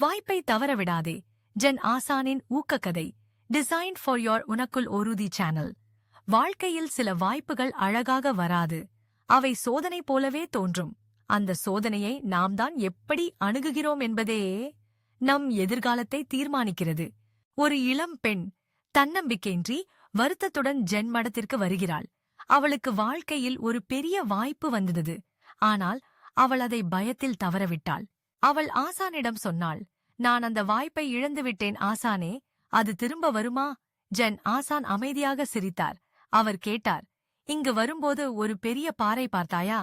வாய்ப்பை தவறவிடாதே. ஜென் ஆசானின் ஊக்கக்கதை டிசைன் ஃபார் யோர் உனக்குள் ஒருதி சேனல் வாழ்க்கையில் சில வாய்ப்புகள் அழகாக வராது. அவை சோதனை போலவே தோன்றும். அந்த சோதனையை நாம் தான் எப்படி அணுகுகிறோம் என்பதே நம் எதிர்காலத்தை தீர்மானிக்கிறது. ஒரு இளம் பெண் தன்னம்பிக்கையின்றி வருத்தத்துடன் ஜென் மடத்திற்கு வருகிறாள். அவளுக்கு வாழ்க்கையில் ஒரு பெரிய வாய்ப்பு வந்தது. ஆனால் அவள் அதை பயத்தில் தவறவிட்டாள். அவள் ஆசானிடம் சொன்னாள் நான் அந்த வாய்ப்பை இழந்துவிட்டேன் ஆசானே. அது திரும்ப வருமா? ஜென் ஆசான் அமைதியாக சிரித்தார். அவர் கேட்டார் இங்கு வரும்போது ஒரு பெரிய பாறை பார்த்தாயா?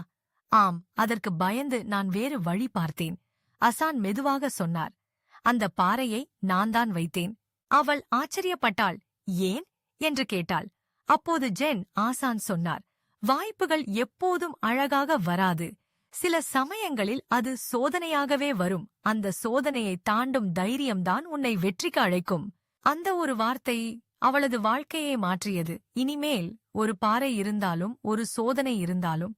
ஆம் அதற்கு பயந்து நான் வேறு வழி பார்த்தேன். அசான் மெதுவாக சொன்னார் அந்த பாறையை நான் தான் வைத்தேன். அவள் ஆச்சரியப்பட்டாள் ஏன்? என்று கேட்டாள். அப்போது ஜென் ஆசான் சொன்னார் வாய்ப்புகள் எப்போதும் அழகாக வராது. சில சமயங்களில் அது சோதனையாகவே வரும். அந்த சோதனையை தாண்டும் தைரியம்தான் உன்னை வெற்றிக்கு அழைக்கும். அந்த ஒரு வார்த்தை அவளது வாழ்க்கையை மாற்றியது. இனிமேல் ஒரு பாறை இருந்தாலும் ஒரு சோதனை இருந்தாலும்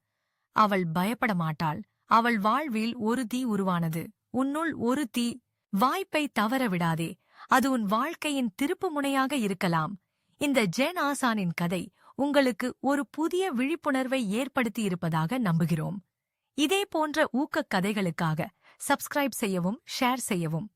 அவள் பயப்பட மாட்டாள். அவள் வாழ்வில் ஒரு தீ உருவானது. உன்னுள் ஒரு தீ. வாய்ப்பை தவற விடாதே. அது உன் வாழ்க்கையின் திருப்பு முனையாக இருக்கலாம். இந்த ஜென் ஆசானின் கதை உங்களுக்கு ஒரு புதிய விழிப்புணர்வை ஏற்படுத்தி இருப்பதாக நம்புகிறோம். இதே போன்ற ஊக்கக் கதைகளுக்காக சப்ஸ்கிரைப் செய்யவும் ஷேர் செய்யவும்.